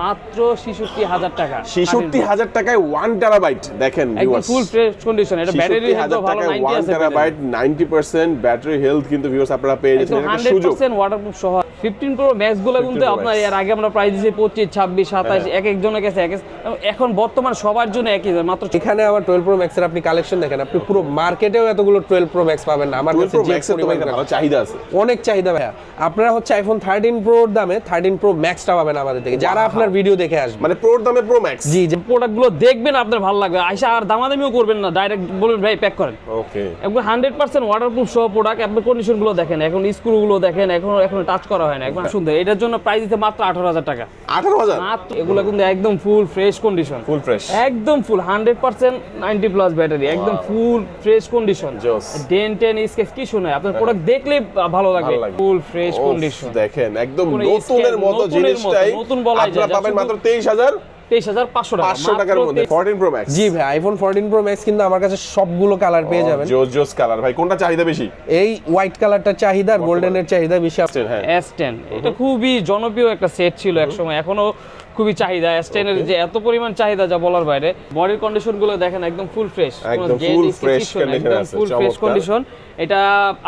মাত্র ছেষট্টি হাজার টাকা। ছেষট্টি হাজার টাকায় ওয়ান টেরাবাইট দেখেন একদম ফুল ফ্রেশ কন্ডিশন এটা ব্যাটারি হাজার ভালো 90 ওয়ান আছে terabyte ninety percent battery health কিন্তু ভিউয়ার্স আপনারা পেয়ে যাচ্ছেন। এটা সুযোগ। পার্সেন্ট ওয়াটারপ্রুফ সহ। ফিফটিন প্রো ম্যাক্সগুলো কিন্তু আপনার এর আগে আমরা প্রাইস দিয়েছি পঁচিশ ছাব্বিশ সাতাশ হ্যাঁ। এক একজনের কাছে এক এখন বর্তমান সবার জন্য একই মাত্র এখানে আবার টুয়েলভ প্রো ম্যাক্সের আপনি কালেকশন দেখেন আপনি পুরো মার্কেটেও এতগুলো টুয়েলভ প্রো ম্যাক্স পাবেন না। আমার কাছে যে পরিমাণ চাহিদা আছে। অনেক চাহিদা ভাইয়া। আপনারা হচ্ছে আইফোন থার্টিন প্রোর দামে থার্টিন প্রো ম্যাক্সটা পাবেন আমাদের থেকে। যারা আপনার ভিডিও দেখে আসবে। মানে প্রোর দামে প্রো ম্যাক্স জি যে প্রোডাক্টগুলো দেখবেন আপনার ভালো লাগবে। আইসা আর দামাদামিও করবেন না ডাইরেক্ট বলবেন ভাই প্যাক করেন। ওকে একবার হান্ড্রেড পার্সেন্ট ওয়াটারপ্রুফ সহ প্রোডাক্ট আপনার কন্ডিশনগুলো দেখেন। এখন স্ক্রু গুলো দেখেন এখন এখন টাচ করা হয় না। একবার সুন্দর এটার জন্য প্রাইস দিতে মাত্র আঠারো হাজার টাকা। আঠারো হাজার? মাত্র এগুলো কিন্তু একদম full fresh condition full fresh একদম full hundred percent ninety plus battery একদম ফুল ফ্রেশ কন্ডিশন. ডেন টেন স্কেচ কি শুনে আপনার প্রোডাক্ট দেখলে ভালো লাগবে। ফুল ফ্রেশ কন্ডিশন দেখেন একদম নতুনের মতো জিনিসটাই নতুন বলা যায়, আপনারা পাবেন মাত্র তেইশ হাজার তেইশ হাজার পাঁচশো টাকা পাঁচশো টাকার মধ্যে। ফোরটিন প্রো ম্যাক্স জি ভাই আইফোন ফোরটিন প্রো ম্যাক্স কিন্তু আমার কাছে সবগুলো কালার পেয়ে যাবেন। জোস জোস কালার ভাই কোনটা চাহিদা বেশি? এই হোয়াইট কালারটার চাহিদা আর গোল্ডেনের চাহিদা বেশি। হ্যাঁ। এস টেন এটা খুবই জনপ্রিয় একটা সেট ছিল একসময় এখনও খুবই চাহিদা। এস টেনের যে এত পরিমাণ চাহিদা যা বলার বাইরে বডির কন্ডিশনগুলো দেখেন একদম ফুল ফ্রেশ একদম fresh condition full fresh condition এটা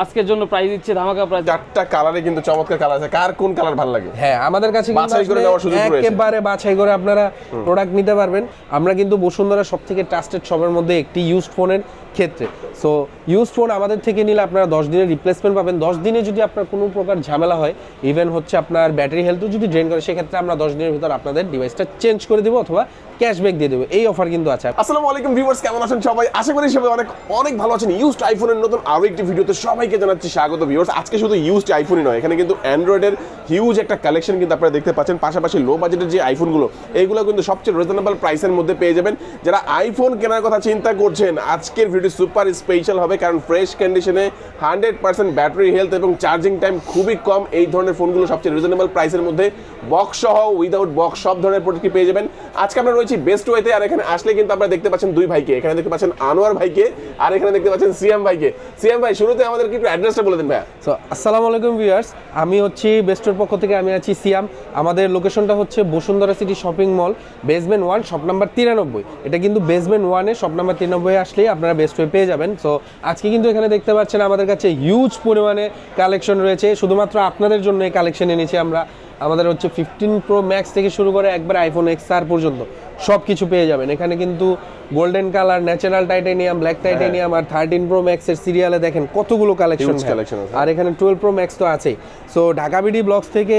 আজকের জন্য প্রাইস দিচ্ছে ধামাকা প্রাইস চারটা কালারে কিন্তু চমৎকার কালার আছে। কার কোন কালার ভালো লাগে? হ্যাঁ আমাদের কাছে বাছাই করে নেওয়ার সুযোগ রয়েছে। একেবারে বাছাই করে আপনারা প্রোডাক্ট নিতে পারবেন। আমরা কিন্তু বসুন্ধরা সব থেকে ট্রাস্টেড শপের মধ্যে একটি ইউজ ফোনের ক্ষেত্রে। সো ইউজ ফোন আমাদের থেকে নিলে আপনারা দশ দিনের রিপ্লেসমেন্ট পাবেন। দশ দিনে যদি আপনার কোনো প্রকার ঝামেলা হয় ইভেন হচ্ছে আপনার ব্যাটারি হেলথও যদি ড্রেন করে সেক্ষেত্রে আমরা দশ দিনের ভিতর আপনাদের ডিভাইসটা চেঞ্জ করে দেবো অথবা ক্যাশব্যাক দিয়ে দেবো। এই অফার কিন্তু আছে। আসসালামু আলাইকুম ভিউয়ার্স কেমন আছেন সবাই? আশা করি সবাই অনেক অনেক ভালো আছেন। ইউজড আইফোনের নতুন আরও একটি ভিডিওতে সবাইকে জানাচ্ছি স্বাগত ভিউয়ার্স আজকে শুধু ইউজড আইফোনই নয়, এখানে কিন্তু অ্যান্ড্রয়েডের হিউজ একটা কালেকশন কিন্তু আপনারা দেখতে পাচ্ছেন। পাশাপাশি লো বাজেটের যে আইফোনগুলো এইগুলো কিন্তু সবচেয়ে রিজনেবল প্রাইসের মধ্যে পেয়ে যাবেন। যারা আইফোন কেনার কথা চিন্তা করছেন, আজকের ভিডিও সুপার স্পেশাল হবে কারণ ফ্রেশ কন্ডিশনে হান্ড্রেড পার্সেন্ট ব্যাটারি হেলথ এবং চার্জিং টাইম খুবই কম। এই ধরনের ফোনগুলো সবচেয়ে রিজনেবল প্রাইসের মধ্যে বক্স সহ উইদাউট বক্স সব ধরনের প্রোডাক্টই পেয়ে যাবেন। আজকে আমরা রয়েছি বেস্ট ওয়েতে আর এখানে আসলে কিন্তু আপনারা দেখতে পাচ্ছেন দুই ভাইকে। এখানে দেখতে পাচ্ছেন আনোয়ার ভাইকে, আর এখানে দেখতে পাচ্ছেন সিএম ভাইকে। সিএম ভাই শুরুতে আমাদেরকে একটু অ্যাড্রেসটা বলে দিন ভাইয়া। সো আসসালামু আলাইকুম ভিউয়ার্স আমি হচ্ছি বেস্টের পক্ষ থেকে আমি আছি সিয়াম। আমাদের লোকেশনটা হচ্ছে Bashundhara city shopping mall basement one shop number তিরানব্বই। এটা কিন্তু বেসমেন্ট ওয়ানে শপ নাম্বার তিরানব্বই আসলেই আপনারা বেস্ট ওয়ে পেয়ে যাবেন। সো আজকে কিন্তু এখানে দেখতে পাচ্ছেন আমাদের কাছে হিউজ পরিমাণে কালেকশন রয়েছে। শুধুমাত্র আপনাদের জন্য এই কালেকশন এনেছি আমরা। আমাদের হচ্ছে ফিফটিন প্রো ম্যাক্স থেকে শুরু করে একবার আইফোন এক্স আর পর্যন্ত সব কিছু পেয়ে যাবেন। এখানে কিন্তু golden colour natural titanium black titanium আর থার্টিন প্রো ম্যাক্সের সিরিয়ালে দেখেন কতগুলো কালেকশন আছে। আর এখানে টুয়েলভ প্রো ম্যাক্স তো আছেই। সো ঢাকা বিডি ব্লগস থেকে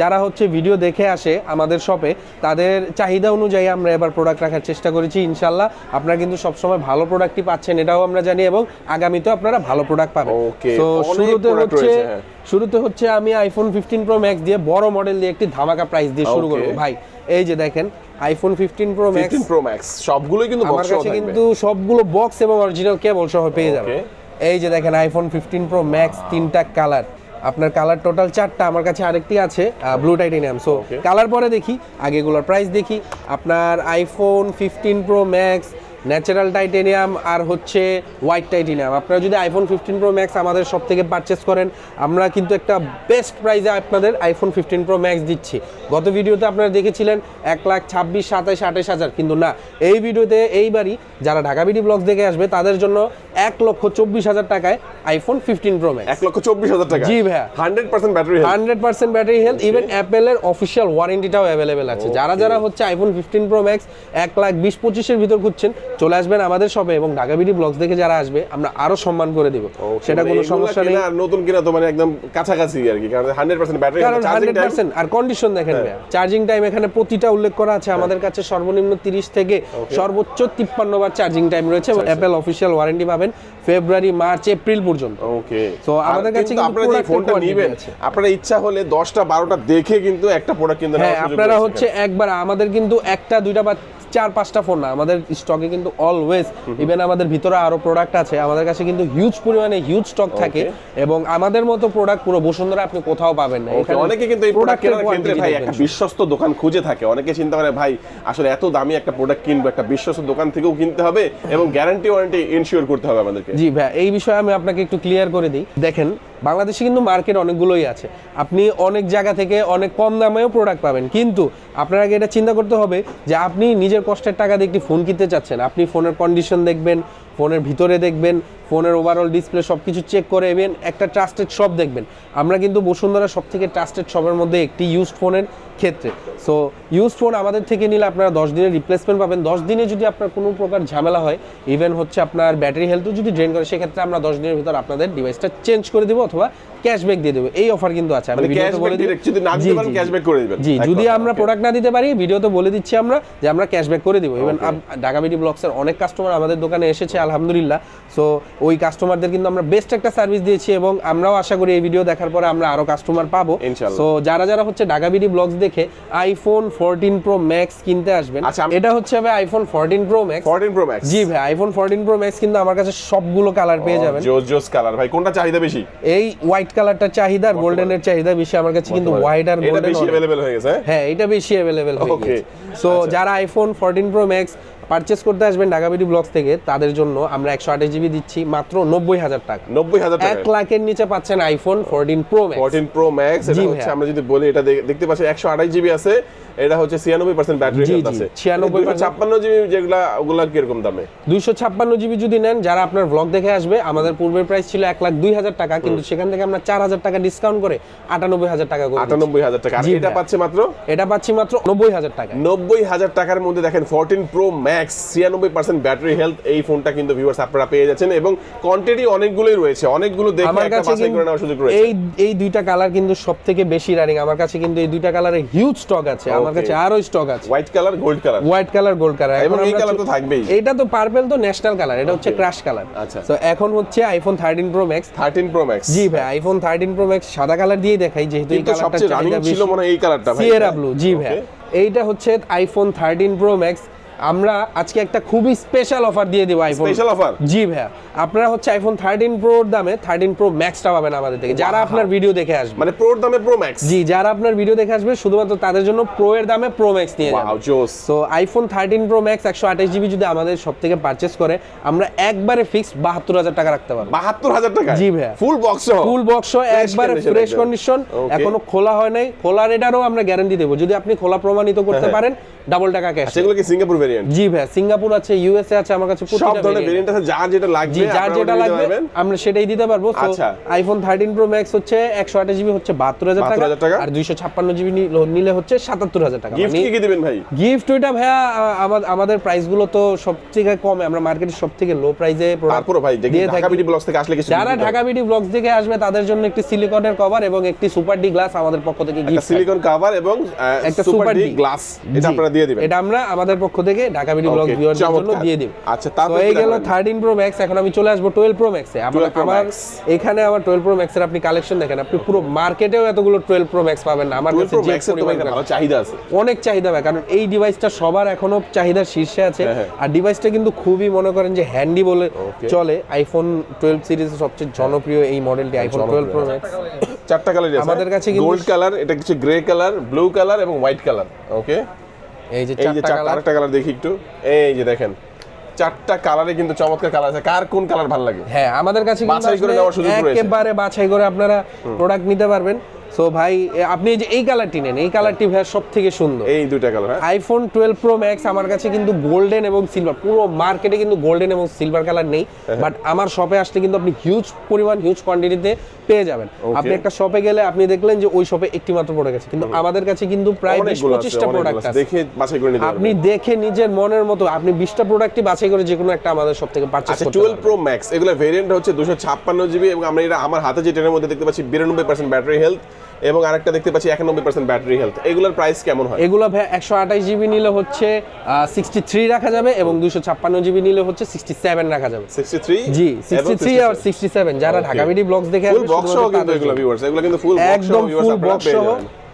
যারা হচ্ছে ভিডিও দেখে আসে আমাদের শপে তাদের চাহিদা অনুযায়ী আমরা এবার প্রোডাক্ট রাখার চেষ্টা করেছি ইনশাল্লাহ। আপনারা কিন্তু সবসময় ভালো প্রোডাক্টই পাচ্ছেন এটাও আমরা জানি এবং আগামীতেও আপনারা ভালো প্রোডাক্ট পাবেন। তো শুরুতে হচ্ছে হ্যাঁ। শুরুতে হচ্ছে আমি আইফোন ফিফটিন প্রো ম্যাক্স দিয়ে বড় মডেল দিয়ে একটি ধামাকা প্রাইস দিয়ে শুরু. করব। ভাই এই যে দেখেন iPhone fifteen pro max fifteen pro max সবগুলোই কিন্তু বক্স সহ থাকবে। কিন্তু সবগুলো বক্স এবং অরিজিনাল কেবল সহ পেয়ে যাবে এই যে দেখেন আইফোন ফিফটিন প্রো ম্যাক্স তিনটা কালার আপনার কালার টোটাল চারটা আমার কাছে আরেকটি আছে ব্লু টাইটেনিয়াম সো কালার পরে দেখি আগে এগুলোর প্রাইস দেখি। আপনার iPhone fifteen pro max natural titanium আর হচ্ছে হোয়াইট টাইটেনিয়াম। আপনারা যদি আইফোন ফিফটিন প্রো ম্যাক্স আমাদের সব থেকে পারচেস করেন আমরা কিন্তু একটা বেস্ট প্রাইজে আপনাদের আইফোন ফিফটিন প্রো ম্যাক্স দিচ্ছি। গত ভিডিওতে আপনারা দেখেছিলেন এক লাখ ছাব্বিশ সাতাশ আঠাশ হাজার। কিন্তু না এই ভিডিওতে এইবারই যারা ঢাকা বিডি ব্লগ দেখে আসবে তাদের জন্য এক লক্ষ চব্বিশ হাজার টাকায় আইফোন ফিফটিন প্রো ম্যাক্স এক লক্ষ চব্বিশ হাজার টাকা? জি ভাইয়া। Hundred percent battery hundred percent battery health even অ্যাপেলের অফিসিয়াল ওয়ারেন্টিটাও অ্যাভেলেবেল আছে। যারা যারা হচ্ছে আইফোন ফিফটিন প্রো ম্যাক্স এক লাখ বিশ পঁচিশের ভিতর খুঁজছেন চলে আসবেন আমাদের শপে এবং ঢাকা বিডি ব্লগস দেখে যারা আসবে আমরা আরও সম্মান করে দিব। সেটা কোনো সমস্যা নেই। আর নতুন কিনা তো মানে একদম কাছাকাছি আর কি কারণ হান্ড্রেড পার্সেন্ট ব্যাটারি আর কন্ডিশন দেখেন হ্যাঁ। চার্জিং টাইম এখানে প্রতিটা উল্লেখ করা আছে আমাদের কাছে সর্বনিম্ন তিরিশ থেকে সর্বোচ্চ তিপ্পান্ন বার চার্জিং টাইম রয়েছে অ্যাপল অফিশিয়াল ওয়ারেন্টি পাবেন। ফেব্রুয়ারি মার্চ এপ্রিল পর্যন্ত। ওকে So, আমাদের কাছে কিন্তু আপনারা যে ফোনটা নেবেন। আপনারা ইচ্ছা হলে দশটা বারোটা দেখে কিন্তু একটা প্রোডাক্ট কিনতে হ্যাঁ আপনারা হচ্ছে একবার আমাদের কিন্তু একটা দুইটা বা চার পাঁচটা ফোন না আমাদের স্টকে কিন্তু অলওয়েজ ইভেন আমাদের ভিতরে আরও প্রোডাক্ট আছে আমাদের কাছে কিন্তু হিউজ পরিমাণে হিউজ স্টক থাকে এবং আমাদের মতো প্রোডাক্ট পুরো বসুন্ধরা আপনি কোথাও পাবেন না। অনেকে কিন্তু এই প্রোডাক্ট কেনার ক্ষেত্রে ভাই একটা বিশ্বস্ত দোকান খুঁজে থাকে। অনেকে চিন্তা করে ভাই আসলে এত দামি একটা প্রোডাক্ট কিনবো একটা বিশ্বস্ত দোকান থেকেও কিনতে হবে এবং গ্যারান্টি ওয়ারেন্টি ইনশিওর করতে হবে হবে আমাদেরকে। জি ভাই, এই বিষয়ে আমি আপনাকে একটু ক্লিয়ার করে দিই। দেখেন, বাংলাদেশে কিন্তু মার্কেট অনেকগুলোই আছে। আপনি অনেক জায়গা থেকে অনেক কম দামেও প্রোডাক্ট পাবেন। কিন্তু আপনার আগে এটা চিন্তা করতে হবে যে আপনি নিজের কষ্টের টাকা দিয়ে একটি ফোন কিনতে চাচ্ছেন। আপনি ফোনের কন্ডিশন দেখবেন ফোনের ভিতরে দেখবেন ফোনের ওভারঅল ডিসপ্লে সব কিছু চেক করে এবং একটা ট্রাস্টেড শপ দেখবেন। আমরা কিন্তু বসুন্ধরা সব থেকে ট্রাস্টেড শপের মধ্যে একটি ইউজড ফোনের ক্ষেত্রে। সো ইউজড ফোন আমাদের থেকে নিলে আপনারা দশ দিনের রিপ্লেসমেন্ট পাবেন। দশ দিনে যদি আপনার কোনো প্রকার ঝামেলা হয় ইভেন হচ্ছে আপনার ব্যাটারি হেলথও যদি ড্রেন করে সেক্ষেত্রে আমরা দশ দিনের ভিতর আপনাদের ডিভাইসটা চেঞ্জ করে দেবো অথবা ক্যাশব্যাক দিয়ে দেবো। এই অফার কিন্তু আছে। মানে জি, যদি আমরা প্রোডাক্ট না দিতে পারি ভিডিওতে বলে দিচ্ছি আমরা যে আমরা ক্যাশব্যাক করে দিব। ইভেন ঢাকা বিডি ব্লগসের অনেক কাস্টমার আমাদের দোকানে এসেছে আলহামদুলিল্লাহ সো ওই কাস্টমারদের কিন্তু আমরা বেস্ট একটা সার্ভিস দিয়েছি এবং আমরাও আশা করি এই ভিডিও দেখার পরে আমরা আরো কাস্টমার পাবো ইনশাআল্লাহ। সো যারা যারা হচ্ছে ঢাকা বিডি ব্লগস দেখে আইফোন ফোরটিন প্রো ম্যাক্স কিনতে আসবেন আচ্ছা, আমি- এটা হচ্ছে হবে iPhone fourteen pro max 14 pro max জি ভাই আইফোন ফোরটিন প্রো ম্যাক্স কিন্তু আমার কাছে সবগুলো কালার পেয়ে যাবেন জোস জোস কালার ভাই কোনটা চাহিদা বেশি এই হোয়াইট কালারটা চাহিদা আর গোল্ডেনের চাহিদা বেশি আমার কাছে কিন্তু হোয়াইট আর এটা গোল্ডেন বেশি अवेलेबल হয়ে গেছে হ্যাঁ? হ্যাঁ এটা বেশি অ্যাভেলেবেল হয়ে Okay. গেছে সো যারা iPhone fourteen pro max purchase করতে আসবেন ঢাকা বিডি ব্লগস থেকে তাদের জন্য আমরা একশো আঠাশ জিবি দিচ্ছি মাত্র নব্বই হাজার টাকা। 90000 এক টাকা লাখের নিচে পাচ্ছেন iPhone fourteen pro 14 pro max এটা হচ্ছে আমরা যদি বলি এটা দেখতে পাচ্ছি 128 জিবি আছে এটা হচ্ছে 96% ব্যাটারি হেলথ আছে। 96% 56 জিবি যেগুলা ওগুলা কীরকম দামে? দুইশো ছাপ্পান্ন জিবি যদি নেন যারা আপনার ব্লগ দেখে আসবে আমাদের পূর্বের প্রাইস ছিল এক লাখ দুই হাজার টাকা কিন্তু সেখান থেকে আমরা চার হাজার টাকা ডিসকাউন্ট করে আটানব্বই হাজার টাকা করে আটানব্বই হাজার টাকা। এটা। পাচ্ছে মাত্র? এটা পাচ্ছি মাত্র নব্বই হাজার টাকা। নব্বই হাজার টাকার মধ্যে দেখেন ফোরটিন প্রো ম্যাক্স ছিয়ানব্বই পার্সেন্ট ব্যাটারি হেলথ এই ফোনটা কিন্তু ভিউয়ার্স আপনারা পেয়ে যাচ্ছেন এবং কোয়ান্টিটি অনেকগুলোই রয়েছে। অনেকগুলো দেখে একটা বাছাই করে নেওয়ার সুযোগ রয়েছে। এই এই দুইটা কালার কিন্তু সব থেকে বেশি রানিং আমার কাছে কিন্তু এই দুইটা কালারের হিউজ স্টক আছে। আমার কাছে আরও স্টক আছে। White colour gold colour white colour gold colour এবং এই colour তো থাকবেই। এটা তো পার্পল তো ন্যাশনাল কালার এটা হচ্ছে ক্রাশ কালার আচ্ছা। তো এখন হচ্ছে iPhone thirteen pro max thirteen pro max জি ভাই আইফোন থার্টিন প্রো ম্যাক্স সাদা কালার দিয়ে দেখাই যেহেতু এই কালারটা ছিল মনে এই কালারটা ভাই। সিয়েরা ব্লু জি ভাই। এইটা হচ্ছে আইফোন থার্টিন প্রো ম্যাক্স আমরা আজকে একটা খুবই স্পেশাল অফার দিয়ে দিব আইফোন Special offer? জি ভাইয়া। আপনারা হচ্ছে আইফোন থার্টিন প্রোর দামে থার্টিন প্রো ম্যাক্সটা পাবেন আমাদের থেকে। যারা আপনার ভিডিও দেখে আসবে। মানে প্রোর দামে প্রো ম্যাক্স জি যারা আপনার ভিডিও দেখে আসবে শুধুমাত্র তাদের জন্য প্রো এর দামে প্রো ম্যাক্স নিয়ে ওয়াও যাবে। জোস। So iPhone thirteen pro max একশো আঠাশ জিবি যদি আমাদের সব থেকে পারচেস করে আমরা একবারে ফিক্স বাহাত্তর হাজার টাকা রাখতে পারব। বাহাত্তর হাজার টাকা জি ভাইয়া। ফুল বক্স ফুল বক্স একবারে ফ্রেশ কন্ডিশন এখনও খোলা হয় নাই। খোলা রেটারও আমরা গ্যারান্টি দেবো। যদি আপনি খোলা প্রমাণিত করতে হ্যাঁ। পারেন ডাবল টাকা ক্যাশ সেগুলো কি সিঙ্গাপুর ভেরিয়েন্ট জি ভাই সিঙ্গাপুর আছে ইউএসএ আছে আমার কাছে সব ধরনের ভেরিয়েন্ট আছে যার যেটা লাগবে যার যেটা লাগবে আমরা সেটাই দিতে পারব। আচ্ছা। আইফোন থার্টিন প্রো ম্যাক্স হচ্ছে একশো আঠাশ জিবি হচ্ছে 72,000 টাকা। আর দুইশো ছাপ্পান্ন জিবি নিলে হচ্ছে সাতাত্তর হাজার টাকা। গিফট মানে কি কি দিবেন ভাই? গিফট ওইটা ভাইয়া আমাদের প্রাইসগুলো তো সব থেকে কমে আমরা মার্কেটের সব থেকে লো প্রাইসে তারপরে ভাই ঢাকা বিডি ব্লগস থেকে আসলে কিছু যারা ঢাকা বিডি ব্লগস থেকে আসবে তাদের জন্য একটি সিলিকনের কভার এবং একটি সুপার ডি গ্লাস আমাদের পক্ষ থেকে গিফট সিলিকন কভার এবং একটা সুপার ডি গ্লাস এটা আপনারা দিয়ে দিবেন। এটা আমরা আমাদের পক্ষ থেকে ঢাকা বিডি ব্লগ ভিউয়ারদের জন্য দিয়ে দিব। আচ্ছা, তারপর এই গেল 13 প্রো ম্যাক্স এখন আমি চলে আসব 12 প্রো ম্যাক্সে আমার 12 Pro আমার Max। এখানে আমার 12 প্রো ম্যাক্সের আপনি কালেকশন দেখেন আপনি পুরো মার্কেটেও এতগুলো 12 প্রো ম্যাক্স পাবেন না। আমার কাছে ভালো চাহিদা আছে। অনেক চাহিদা ভাই কারণ এই ডিভাইসটা সবার এখনও চাহিদার শীর্ষে আছে। হ্যাঁ, হ্যাঁ। আর ডিভাইসটা কিন্তু খুবই মনে করেন যে হ্যান্ডি বলে চলে। আইফোন 12 সিরিজের সবচেয়ে জনপ্রিয় এই মডেলটি আইফোন 12 প্রো ম্যাক্স চারটা কালার আছে। আমাদের কাছে গোল্ড কালার এটা কিছু গ্রে কালার ব্লু কালার এবং হোয়াইট কালার ওকে এই যে চারটা কালার আরেকটা কালার দেখি একটু। এই যে দেখেন চারটা কালারে কিন্তু চমৎকার কালার আছে। কার কোন কালার ভালো লাগে? হ্যাঁ আমাদের কাছে বাছাই করে নেওয়ার সুযোগ রয়েছে। একেবারে বাছাই করে আপনারা প্রোডাক্ট নিতে পারবেন। সো ভাই আপনি যে এই কালারটি নেন এই কালারটি ভাই সব থেকে সুন্দর। এই দুইটা কালার হ্যাঁ। আইফোন টুয়েলভ প্রো ম্যাক্স আমার কাছে কিন্তু গোল্ডেন এবং সিলভার পুরো মার্কেটে কিন্তু গোল্ডেন এবং সিলভার কালার নেই হ্যাঁ, বাট আমার শপে আসলে কিন্তু আপনি হিউজ পরিমাণ হিউজ কোয়ান্টিটিতে পেয়ে যাবেন। আপনি একটা শপে গেলে আপনি দেখলেন যে ওই শপে একটি মাত্র প্রোডাক্ট আছে কিন্তু আমাদের কাছে কিন্তু প্রায় বিশ পঁচিশটা প্রোডাক্ট আছে। দেখে বাছাই করে নিতে আপনি দেখে নিজের মনের মতো আপনি বিশটা প্রোডাক্টই বাছাই করে যে কোনো একটা আমাদের সব থেকে পারচেস আচ্ছা করতে টুয়েলভ প্রো ম্যাক্স এগুলো ভেরিয়েন্ট হচ্ছে দুশো ছাপ্পান্ন জিবি এবং আমরা এটা আমার হাতে যে ট্রেনের মধ্যে দেখতে পাচ্ছি বিরানব্বই পার্সেন্ট ব্যাটারি হেলথ এবং আরেকটা দেখতে পাচ্ছি একানব্বই পার্সেন্ট ব্যাটারি হেলথ এগুলোর প্রাইস কেমন হয়? এগুলো ভাই একশো আঠাশ জিবি নিলে হচ্ছে সিক্সটি থ্রি রাখা যাবে এবং দুশো ছাপ্পান্ন জিবি নিলে হচ্ছে সিক্সটি সেভেন রাখা যাবে। সিক্সটি থ্রি জি সিক্সটি থ্রি আর সিক্সটি সেভেন যারা ঢাকা মিডি ব্লগস দেখে ফুল বক্স সহ কিন্তু এগুলো ভিউয়ার্স এগুলো কিন্তু ফুল বক্স হবে একদম ফুল বক্স সহ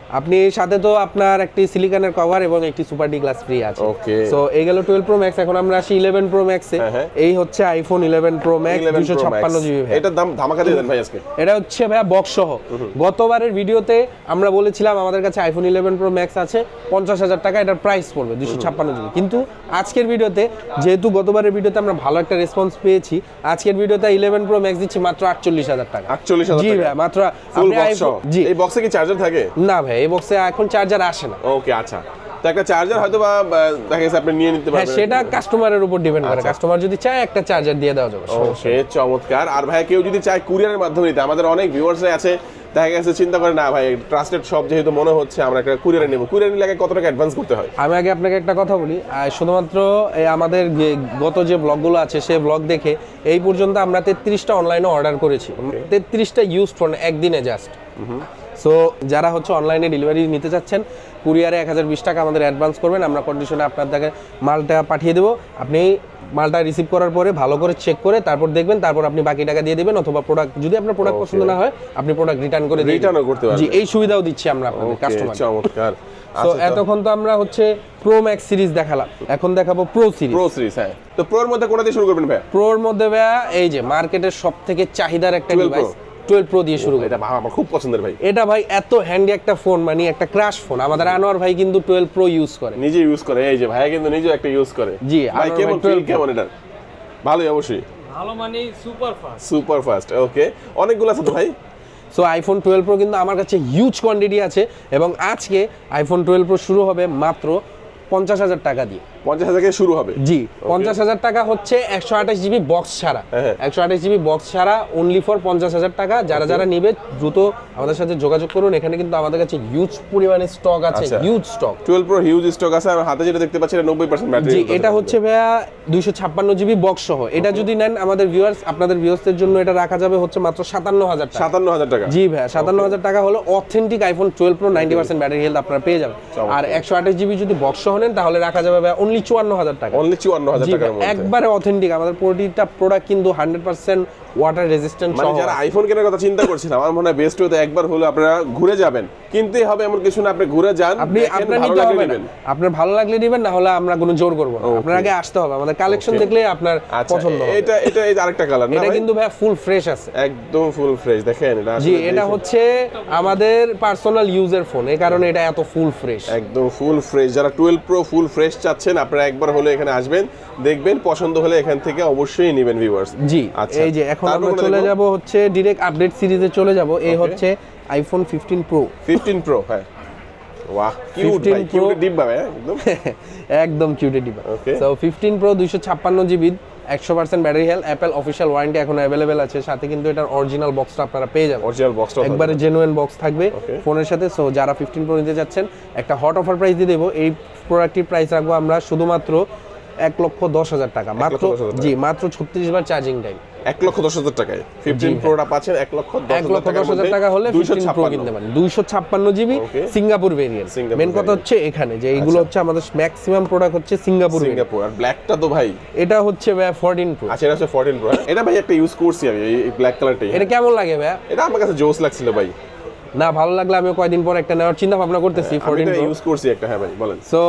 আপনি সাথে তো আপনার একটি সিলিকনের কভার এবং একটি সুপার ডি গ্লাস ফ্রি আছে। Okay. সো এই গেল টুয়েলভ প্রো ম্যাক্স এখন আমরা আসি ইলেভেন প্রো ম্যাক্সে হ্যাঁ, হ্যাঁ। এই হচ্ছে আইফোন ইলেভেন প্রো ম্যাক্স 11 দুশো Pro ছাপ্পান্ন জিবি এটার দাম ধামাকা দিয়ে দেন ভাই আজকে। এটা হচ্ছে ভাইয়া বক্স সহ গতবারের ভিডিওতে আমরা বলেছিলাম আমাদের কাছে আইফোন ইলেভেন প্রো ম্যাক্স আছে পঞ্চাশ হাজার টাকা এটার প্রাইস পড়বে দুশো ছাপ্পান্ন জিবি কিন্তু আজকের ভিডিওতে যেহেতু গতবারের ভিডিওতে আমরা ভালো একটা রেসপন্স পেয়েছি আজকের ভিডিওতে ইলেভেন প্রো ম্যাক্স দিচ্ছি মাত্র আটচল্লিশ হাজার টাকা। আটচল্লিশ হাজার জি ভাই মাত্র ফুল বক্স জি। এই বক্সে কি চার্জার থাকে? না ভাই এই বক্সে এখন চার্জার আসে না। ওকে আচ্ছা। তো একটা চার্জার হয়তো বা দেখা গেছে আপনি নিয়ে নিতে হ্যাঁ পারবেন। সেটা কাস্টমারের উপর ডিপেন্ড করে। আচ্ছা। কাস্টমার যদি চায় একটা চার্জার দিয়ে দেওয়া যাবে ওকে চমৎকার। আর ভাই কেউ যদি চায় কুরিয়ারের মাধ্যমে নিতে আমাদের অনেক ভিউয়ার্সরা আছে দেখা গেছে চিন্তা করে না ভাই ট্রাস্টেড শপ যেহেতু মনে হচ্ছে আমরা একটা কুরিয়ারে নেব। কুরিয়ার নিলে কত টাকা অ্যাডভান্স করতে হয়? আমি আগে আপনাকে একটা কথা বলি। শুধুমাত্র এই আমাদের গত যে ব্লগগুলো আছে সেই ব্লগ দেখে এই পর্যন্ত আমরা তেত্রিশটা অনলাইনে অর্ডার করেছি। তেত্রিশটা ইউজ ফোন একদিনে জাস্ট সো যারা হচ্ছে অনলাইনে ডেলিভারি নিতে চাচ্ছেন কুরিয়ারে এক হাজার বিশ টাকা আমাদের অ্যাডভান্স করবেন আমরা কন্ডিশনে আপনাদেরকে মালটা পাঠিয়ে দেবো। আপনি মালটা রিসিভ করার পরে ভালো করে চেক করে তারপর দেখবেন তারপর আপনি বাকি টাকা দিয়ে দেবেন অথবা প্রোডাক্ট যদি আপনার প্রোডাক্ট পছন্দ না হয় আপনি প্রোডাক্ট রিটার্ন করে দিয়ে Return ও করতে জি এই সুবিধাও দিচ্ছি আমরা আপনাদের কাস্টমার চমৎকার। তো আচ্ছা এতক্ষণ তো আমরা হচ্ছে প্রো ম্যাক্স সিরিজ দেখালাম। এখন দেখাবো প্রো সিরিজ প্রো সিরিজ হ্যাঁ। তো প্রোর মধ্যে কোনটা দিয়ে শুরু করবেন ভাই প্রোর মধ্যে ভাইয়া এই যে মার্কেটের সব থেকে চাহিদার একটা 12 ডিভাইস। টুয়েলভ প্রো দিয়ে শুরু করি এটা আমার খুব পছন্দের ভাই। এটা ভাই এত হ্যান্ডি একটা ফোন মানে একটা ক্রাশ ফোন আমাদের আনোয়ার ভাই কিন্তু টুয়েলভ প্রো ইউজ করে। নিজে ইউজ করে এই যে ভাই কিন্তু নিজেও একটা ইউজ করে। জি, ভাই কেমন ভাই 12 ফিল কেমন এটা ভালোই অবশ্যই। ভালো মানে super fast super fast okay অনেকগুলো আছে তো ভাই? সো আইফোন টুয়েলভ প্রো কিন্তু আমার কাছে হিউজ কোয়ান্টিটি আছে এবং আজকে আইফোন টুয়েলভ প্রো শুরু হবে মাত্র পঞ্চাশ হাজার টাকা দিয়ে। পঞ্চাশ হাজার থেকে শুরু হবে। জি পঞ্চাশ হাজার টাকা হচ্ছে একশো আঠাশ জিবি বক্স ছাড়া। হ্যাঁ। একশো আঠাশ জিবি বক্স ছাড়া অনলি ফর পঞ্চাশ হাজার টাকা। যারা যারা নেবে দ্রুত আমাদের সাথে যোগাযোগ করুন। এখানে কিন্তু আমাদের কাছে হিউজ পরিমাণে স্টক আছে। Huge stock twelve pro huge stock আছে আমার হাতে যেটা দেখতে পাচ্ছি এটা নব্বই পার্সেন্ট ব্যাটারি জি এটা হচ্ছে ভাইয়া দুইশো ছাপ্পান্ন জিবি বক্স সহ। এটা যদি নেন আমাদের ভিউয়ার্স আপনাদের ভিউয়ার্সদের জন্য এটা রাখা যাবে হচ্ছে মাত্র সাতান্ন হাজার সাতান্ন হাজার টাকা। জি ভাইয়া সাতান্ন হাজার টাকা হলো authentic iPhone twelve pro ninety percent battery health আপনারা পেয়ে যাবেন। আর একশো আঠাশ জিবি যদি বক্স সহ নেন তাহলে রাখা যাবে ভাইয়া অনলি চুয়ান্ন হাজার টাকা। অনলি চুয়ান্ন হাজার মধ্যে। একবারে অথেন্টিক আমাদের প্রতিটা প্রোডাক্ট কিন্তু হান্ড্রেড পার্সেন্ট ওয়াটার রেজিস্ট্যান্ট মানে যারা আইফোন কেনার কথা চিন্তা করছেন আমার মনে হয় বেস্ট হতে একবার হলে আপনারা ঘুরে যাবেন। কিনতেই হবে এমন কিছু না আপনি ঘুরে যান আপনি আপনার নিতে হবে নেবেন। আপনার ভালো লাগলে নেবেন না হলে আমরা কোনো জোর করব না। আপনার আগে আসতে হবে আমাদের কালেকশন দেখলে আপনার আচ্ছা পছন্দ হবে। এটা এটা এই আরেকটা কালার না এটা কিন্তু ভাই ফুল ফ্রেশ আছে। একদম ফুল ফ্রেশ দেখেন এটা জি এটা হচ্ছে আমাদের পার্সোনাল ইউজের ফোন এই কারণে এটা এত ফুল ফ্রেশ একদম ফুল ফ্রেশ যারা টুয়েলভ প্রো ফুল ফ্রেশ চাচ্ছেন আপনারা একবার হলে এখানে আসবেন দেখবেন পছন্দ হলে এখান থেকে অবশ্যই নেবেন ভিউয়ার্স জি আচ্ছা। এই যে এখন আমরা চলে যাব হচ্ছে ডিরেক্ট আপডেট সিরিজে চলে যাব। এই হচ্ছে আইফোন ফিফটিন প্রো 15 প্রো হ্যাঁ। বাহ কিউট 15 ভাই Pro কিউট ডিব্বা ভাই হ্যাঁ, একদম। একদম কিউটে ডিবা Okay. সো ফিফটিন প্রো দুইশো ছাপ্পান্ন জিবি একশো percent battery health Apple official warranty এখন অ্যাভেলেবেল আছে। সাথে কিন্তু এটার অরিজিনাল বক্সটা আপনারা পেয়ে যাবেন। অরিজিনাল বক্সটা একবারে জেনুইন বক্স থাকবে ফোনের সাথে। সো যারা ফিফটিন প্রো নিতে যাচ্ছেন একটা হট অফার প্রাইস দিয়ে দেবো। এই প্রোডাক্টটির প্রাইস রাখব আমরা শুধুমাত্র এক লক্ষ দশ হাজার টাকা। মাত্র জি মাত্র ছত্রিশ বার চার্জিং টাইম এক লক্ষ দশ হাজার টাকায়। ফিফটিন প্রোটা পাচ্ছেন এক লক্ষ এক লক্ষ দশ হাজার টাকা হলে দুইশো ছাপ্পান্ন। কিনতে পারেন। দুইশো ছাপ্পান্ন জিবি. সিঙ্গাপুর ভেরিয়েন্ট মেন কথা হচ্ছে এখানে যে এইগুলো হচ্ছে আমাদের ম্যাক্সিমাম প্রোডাক্ট হচ্ছে সিঙ্গাপুর। সিঙ্গাপুর আর ব্ল্যাকটা তো ভাই এটা হচ্ছে ভাই ফোরটিন প্রো আচ্ছা এটা হচ্ছে ফোরটিন প্রো এটা ভাই একটা ইউজ করছি আমি এই ব্ল্যাক কালারটাই এটা কেমন লাগে ভাই এটা আমার কাছে জোস লাগছিল ভাই। না ভালো লাগলে আমি কয়েকদিন পর একটা নেওয়ার চিন্তা ভাবনা করতেছি আমি ফোরটিন এটা প্রো ইউজ করছি একটা হ্যাঁ ভাই বলেন। সো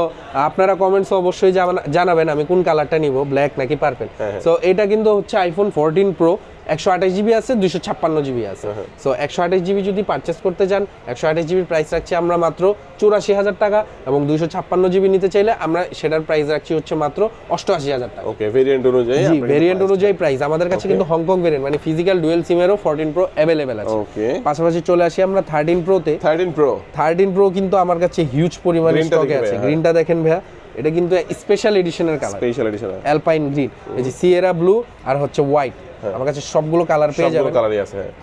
আপনারা কমেন্টস অবশ্যই জানা- জানাবেন আমি কোন কালারটা নিব ব্ল্যাক নাকি পার্পল হ্যাঁ, হ্যাঁ। সো এটা কিন্তু হচ্ছে আইফোন ফোরটিন প্রো একশো আঠাশ জিবি আছে দুশো ছাপ্পান্ন জিবি আছে। হ্যাঁ, সো একশো আঠাশ জিবি যদি পারচেস করতে চান একশো আঠাশ জিবির প্রাইস রাখছি আমরা মাত্র চুরাশি হাজার টাকা এবং দুইশো ছাপ্পান্ন জিবি নিতে চাইলে আমরা সেটার প্রাইস রাখছি হচ্ছে মাত্র অষ্টআশি হাজার টাকা। ওকে ভেরিয়েন্ট অনুযায়ী জি ভেরিয়েন্ট অনুযায়ী প্রাইস আমাদের কাছে কিন্তু হংকং ভেরিয়েন্ট মানে ফিজিক্যাল ডুয়েল সিমেরও ফোরটিন প্রো অ্যাভেলেবেল আছে। ওকে পাশাপাশি চলে আসি আমরা থার্টিন প্রোতে থার্টিন প্রো থার্টিন প্রো কিন্তু আমার কাছে হিউজ পরিমাণে স্টকে আছে। গ্রিনটা দেখেন ভাইয়া এটা কিন্তু special এডিশনের colour special edition Alpine green এই যে সিয়েরা ব্লু আর হচ্ছে হোয়াইট আমার কাছে সবগুলো কালার পেয়ে সবগুলো যাবেন। কালারই আছে। হ্যাঁ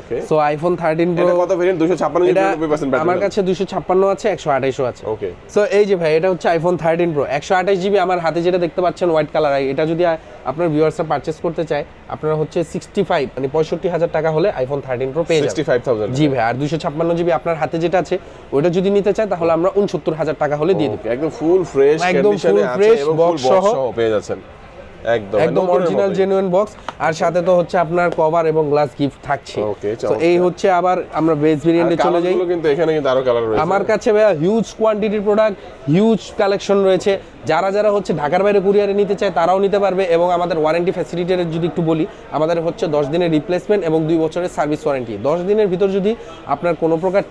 okay so iPhone thirteen pro এটা কত ভেরিয়েন্ট 256 এটা 90% ব্যাটারি আমার কাছে দুশো ছাপ্পান্ন আছে একশো আঠাইশও আছে। ওকে সো এই যে ভাই এটা হচ্ছে আইফোন থার্টিন প্রো একশো আঠাশ জিবি আমার হাতে যেটা দেখতে পাচ্ছেন হোয়াইট কালার এটা যদি আপনার ভিউয়ার্সরা পারচেস করতে চায় আপনারা হচ্ছে সিক্সটি ফাইভ মানে পঁয়ষট্টি হাজার টাকা হলে আইফোন থার্টিন প্রো পেয়ে যাবেন। 65000 জি ভাই আর দুশো ছাপ্পান্ন জিবি আপনার হাতে যেটা আছে ওটা যদি নিতে চায় তাহলে আমরা উনসত্তর হাজার টাকা হলে দিয়ে দেবো। একদম ফুল ফ্রেশ কন্ডিশনে আছে এবং ফুল বক্স। সহ পেয়ে যাচ্ছেন। একদম, একদম অরিজিনাল জেনুইন বক্স আর সাথে তো হচ্ছে আপনার কভার এবং গ্লাস গিফট থাকছে। তো এই হচ্ছে আবার আমরা বেস ভেরিয়েন্টে চলে যাই। কিন্তু এখানে কিন্তু আরও কালার রয়েছে। আমার কাছে ভাইয়া হিউজ কোয়ান্টিটির প্রোডাক্ট হিউজ কালেকশন রয়েছে। যারা যারা হচ্ছে ঢাকার বাইরে কুরিয়ারে নিতে চায় তারাও নিতে পারবে এবং আমাদের ওয়ারেন্টি ফ্যাসিলিটির যদি একটু বলি আমাদের হচ্ছে দশ দিনের রিপ্লেসমেন্ট এবং দুই বছরের সার্ভিস ওয়ারেন্টি দশ দিনের ভিতর যদি আপনার কোনো প্রকার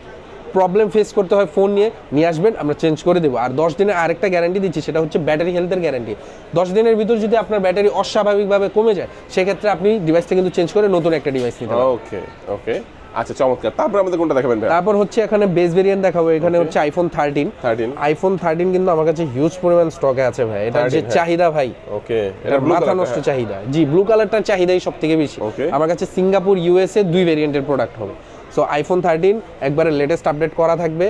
প্রবলেম ফেস করতে হয় ফোন নিয়ে নিয়ে আসবেন আমরা চেঞ্জ করে দেবো। আর দশ দিনের আরেকটা গ্যারান্টি দিচ্ছি সেটা হচ্ছে ব্যাটারি হেলথের গ্যারান্টি দশ দিনের ভিতর যদি আপনার ব্যাটারি অস্বাভাবিকভাবে কমে যায় সেক্ষেত্রে আপনি ডিভাইসটা কিন্তু চেঞ্জ করে নতুন একটা ডিভাইস নিতে ওকে ওকে আচ্ছা চমৎকার। তারপর আমাদের কোনটা দেখাবেন ভাই তারপর হচ্ছে এখানে বেস ভেরিয়েন্ট দেখাবো। এখানে হচ্ছে আইফোন থার্টিন 13 আইফোন থার্টিন কিন্তু আমার কাছে হিউজ পরিমাণ স্টকে আছে ভাই। এটার যে 13, হ্যাঁ। চাহিদা ভাই। ওকে এটার মাথা নষ্ট চাহিদা। জি ব্লু কালারটার চাহিদাই সব থেকে বেশি. আমার কাছে সিঙ্গাপুর ইউএসএ দুই ভেরিয়েন্টের প্রোডাক্ট হবে। সো আইফোন থার্টিন একবারে লেটেস্ট আপডেট করা থাকবে।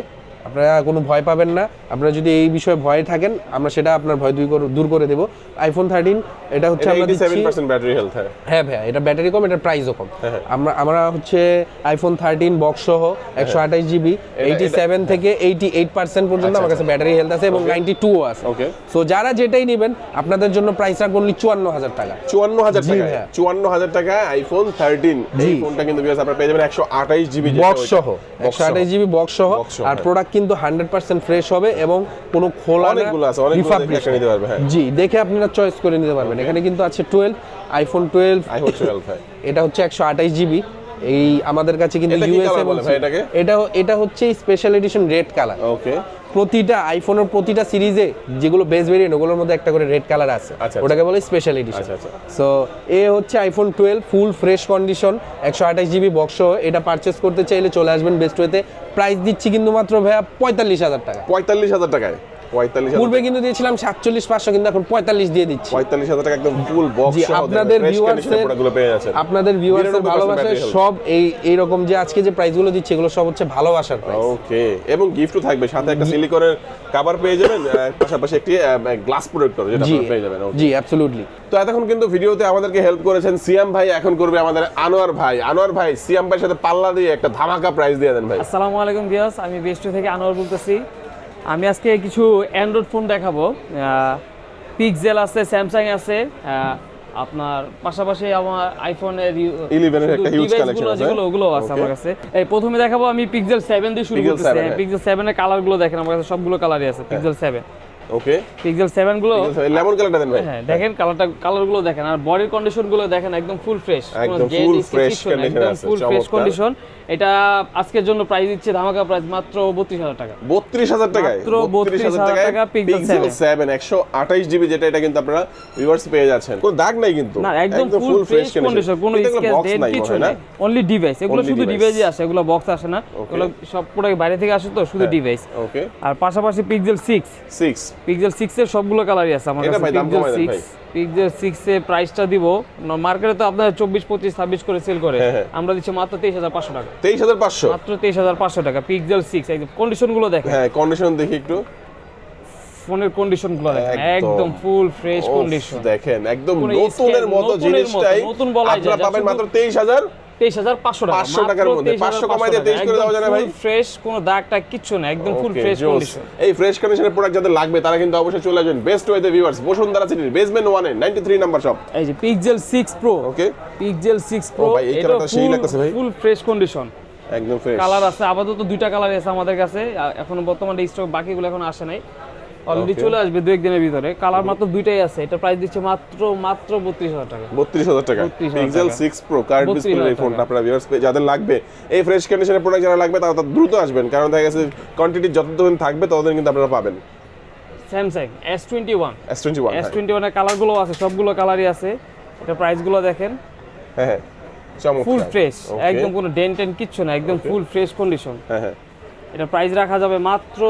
আপনারা কোনো ভয় পাবেন না। আপনারা যদি এই বিষয়ে ভয় থাকেন আমরা সেটা আপনার ভয় দূর করে দূর করে দেবো। আইফোন থার্টিন এটা হচ্ছে আমরা দিচ্ছি 87% ব্যাটারি হেলথ হ্যাঁ। হ্যাঁ ভাইয়া এটা ব্যাটারি কম এটা প্রাইসও কম। আমরা আমরা হচ্ছে আইফোন থার্টিন বক্স সহ একশো আঠাশ জিবি এইটি সেভেন থেকে এইটি এইট পার্সেন্ট পর্যন্ত আমার কাছে ব্যাটারি হেলথ আছে এবং নাইনটি টুও আছে. সো যারা যেটাই নেবেন আপনাদের জন্য প্রাইস রাখব only চুয়ান্ন হাজার টাকা। চুয়ান্ন হাজার ভাইয়া। চুয়ান্ন হাজার টাকায় আইফোন থার্টিন এই। ফোনটা কিন্তু আপনারা পেয়ে যাবেন একশো আঠাইশ জিবি বক্স সহ। একশো আঠাশ জিবি বক্স সহ। আর হ্যাঁ। প্রোডাক্ট কিন্তু হান্ড্রেড পার্সেন্ট ফ্রেশ হবে এবং কোনো খোলা অনেকগুলো আছে, অনেকগুলো দেখে নিতে পারবে, হ্যাঁ। জি দেখে আপনারা চয়েস করে নিতে পারবেন। এখানে কিন্তু আছে twelve iPhone twelve iPhone twelve এটা হচ্ছে একশো আঠাশ জিবি এই আমাদের কাছে কিন্তু ইউএসএ? এটা এটা হচ্ছে special edition red colour okay প্রতিটা আইফোনের প্রতিটা সিরিজে যেগুলো বেস ভেরিয়েন্ট ওগুলোর মধ্যে একটা করে রেড কালার আছে। আচ্ছা, ওটাকে বলে স্পেশাল এডিশন আচ্ছা, আচ্ছা। সো এ হচ্ছে iPhone twelve full fresh condition একশো আঠাশ জিবি বক্স এটা পারচেস করতে চাইলে চলে আসবেন বেস্ট ওয়েতে প্রাইস দিচ্ছি কিন্তু মাত্র ভাইয়া পঁয়তাল্লিশ হাজার টাকা পঁয়তাল্লিশ হাজার টাকায়? পঁয়তাল্লিশ পূর্বে কিন্তু দিয়েছিলাম সাতচল্লিশ পাঁচশো কিন্তু এখন পঁয়তাল্লিশ দিয়ে দিচ্ছি। পঁয়তাল্লিশ হাজার টাকা একদম ফুল বক্স আপনাদের ভিউয়ার্সের আপনাদের ভিউয়ার্সের 99% ভালোবাসায় সব এই এই রকম যে আজকে যে প্রাইসগুলো দিচ্ছে এগুলো সব হচ্ছে ভালোবাসার প্রাইস ওকে এবং গিফটও থাকবে সাথে একটা সিলিকনের কভার পেয়ে যাবেন পাশাপাশি একটি গ্লাস প্রোডাক্টর যেটা আপনারা পেয়ে যাবেন। জি অ্যাবসলিউটলি তো এতক্ষণ কিন্তু ভিডিওতে আমাদেরকে হেল্প করেছেন সিয়াম ভাই এখন করবে আমাদের আনোয়ার ভাই। আনোয়ার ভাই সিয়াম ভাইয়ের সাথে পাল্লা দিয়ে একটা ধামাকা প্রাইস দিয়ে দেন ভাই। আসসালামু আলাইকুম বিয়াস আমি বেস্টু থেকে আনোয়ার বলতেছি। আমি আজকে কিছু অ্যান্ড্রয়েড ফোন দেখাবো। পিক্সেল আছে স্যামসাং আছে আপনার পাশাপাশি আমার আইফোনের 11 এর একটা হিউজ কালেকশন আছে। যেগুলো ওগুলো আছে আমার কাছে। এই প্রথমে দেখাবো আমি পিক্সেল 7 দিয়ে শুরু করতেছি। 7, হ্যাঁ। পিক্সেল 7 এর কালারগুলো দেখেন আমার কাছে সবগুলো কালারই আছে পিক্সেল 7 ওকে পিক্সেল 7 গুলো লেমন কালারটা দেন ভাই। হ্যাঁ দেখেন কালারটা কালারগুলো দেখেন। আর বডির কন্ডিশনগুলো দেখেন একদম ফুল ফ্রেশ একদম full fresh condition আছে, ফুল ফ্রেশ কন্ডিশন এটা আজকের জন্য প্রাইস দিচ্ছে ধামাকা প্রাইস মাত্র 32000 টাকা। বত্রিশ হাজার টাকায় মাত্র 32,000 টাকা সেভেন একশো আঠাইশ জিবি যেটা এটা কিন্তু আপনারা ভিউয়ার্স পেয়ে যাচ্ছেন। কোনো দাগ নাই কিন্তু। না একদম ফুল ফ্রেশ কন্ডিশন কোনো স্কেচ বক্স কিছু না? অনলি ডিভাইস এগুলো শুধু ডিভাইসই আসে এগুলো বক্স আসে না। এগুলো সব প্রোডাক্ট বাইরে থেকে আসে তো শুধু ডিভাইস ওকে আর পাশাপাশি পিক্সেল 6 সিক্স পিক্সেল 6 এর সবগুলো কালারই আছে আমার কাছে। পিক্সেল 6 পিক্সেল 6 এর প্রাইসটা দিব। মার্কেটে তো আপনার 24 25 26 করে সেল করে। হ্যাঁ, হ্যাঁ। আমরা দিচ্ছি মাত্র 23500 টাকা। তেইশ হাজার পাঁচশো? মাত্র 23500 টাকা। পিক্সেল 6 একদম কন্ডিশনগুলো দেখেন। হ্যাঁ কন্ডিশন দেখি একটু। ফোনের কন্ডিশনগুলো দেখেন। একদম। ফুল ফ্রেশ কন্ডিশন দেখেন একদম নতুনের মতো জিনিসটাই নতুন বলাই যায়, আপনারা পাবেন মাত্র তেইশ হাজার 23500 টাকা 500 টাকার মধ্যে, 500 কমায় দিয়ে 23 করে দেওয়া যায় ভাই? ফ্রেশ কোনো দাগ কিচ্ছু না একদম ফুল ফ্রেশ কন্ডিশন এই ফ্রেশ কন্ডিশনের প্রোডাক্ট যাদের লাগবে তারা কিন্তু অবশ্যই চলে আসবেন বেস্ট ওয়েতে ভিউয়ার্স বসুন্ধরা সিটির বেসমেন্ট ওয়ানে নাইনটি থ্রি নাম্বার শপ এই যে Pixel 6 pro okay Pixel 6 pro ভাই, এই কালারটা সেই লাগতেছে ভাই। ফুল ফ্রেশ কন্ডিশন একদম ফ্রেশ কালার আছে আপাতত দুইটা কালার আছে আমাদের কাছে। এখন বর্তমানে স্টক বাকিগুলো এখন আসে নাই। অলরেডি চলে আসবে দু একদিনের ভিতরে। কালার মাত্র দুইটাই আছে। এটা প্রাইস দিচ্ছে মাত্র মাত্র 32000 টাকা। বত্রিশ হাজার টাকা। পিক্সেল টাকা। সিক্স প্রো কার্ড ডিসপ্লে এই ফোনটা আপনারা ভিউয়ার্স যাদের লাগবে এই ফ্রেশ কন্ডিশনের প্রোডাক্ট যারা লাগবে তারা দ্রুত আসবেন। কারণ দেখা গেছে কোয়ান্টিটি যতদিন থাকবে ততদিন কিন্তু আপনারা পাবেন। Samsung S21 S twenty one S21 এর কালারগুলো আছে সবগুলো কালারই আছে। এটা প্রাইসগুলো দেখেন। হ্যাঁ হ্যাঁ। ফুল ফ্রেশ একদম কোনো ডেন্ট কিচ্ছু না একদম ফুল ফ্রেশ কন্ডিশন হ্যাঁ হ্যাঁ। এটা প্রাইস রাখা যাবে মাত্র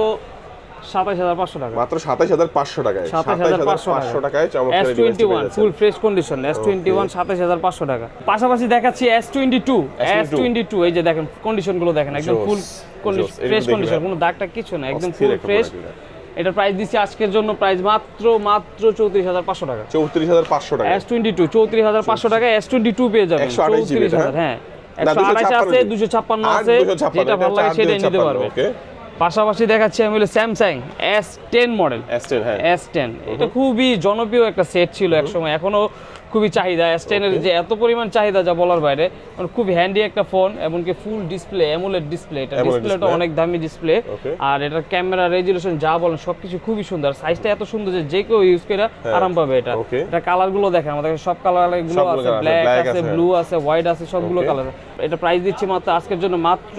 সাতাশ হাজার পাঁচশো টাকা। মাত্র সাতাশ হাজার পাঁচশো টাকায়। সাতাশ হাজার পাঁচশো পাঁচশো টাকায় চমৎকার এস এই টোয়েন্টি device-টি ওয়ান পেয়ে full fresh condition S twenty one সাতাশ হাজার পাঁচশো টাকা। পাশাপাশি দেখাচ্ছি S twenty two S twenty two এই যে দেখেন কন্ডিশনগুলো দেখেন একদম ফুল ফ্রেশ কন্ডিশন কোনো দাগটা কিছু না একদম ফুল ফ্রেশ এটা। প্রাইস দিচ্ছি আজকের জন্য প্রাইস মাত্র মাত্র চৌত্রিশ হাজার পাঁচশো টাকা। চৌত্রিশ হাজার পাঁচশো টাকা। এস টোয়েন্টি টু চৌত্রিশ হাজার পাঁচশো টাকা এস টোয়েন্টি টু পেয়ে যাবেন 128 চৌত্রিশ হাজার হ্যাঁ? হ্যাঁ একশো আঠাশ আছে দুশো ছাপ্পান্ন আছে যেটা ভালো লাগে সেটাই নিতে পারবে পাশাপাশি দেখাচ্ছি আমি হলো Samsung S ten model S10 হ্যাঁ। এস টেন এটা খুবই জনপ্রিয় একটা সেট ছিল একসময় এখনও খুবই চাহিদা। এস টেনের যে এত পরিমাণ চাহিদা যা বলার বাইরে মানে খুব হ্যান্ডি একটা ফোন এমনকি ফুল ডিসপ্লে অ্যামোলেড ডিসপ্লে এটা ডিসপ্লেটা অনেক দামি ডিসপ্লে আর এটার ক্যামেরা রেজুলেশন যা বলেন সবকিছু খুবই সুন্দর। সাইজটা এত সুন্দর যে যে কেউ ইউজ করে আরাম পাবে এটা। হ্যাঁ। এটা কালারগুলো দেখেন আমাদের কাছে সব কালারগুলো আছে। ব্ল্যাক আছে, ব্লু আছে হোয়াইট আছে সবগুলো কালার এটা প্রাইস দিচ্ছি মাত্র আজকের জন্য মাত্র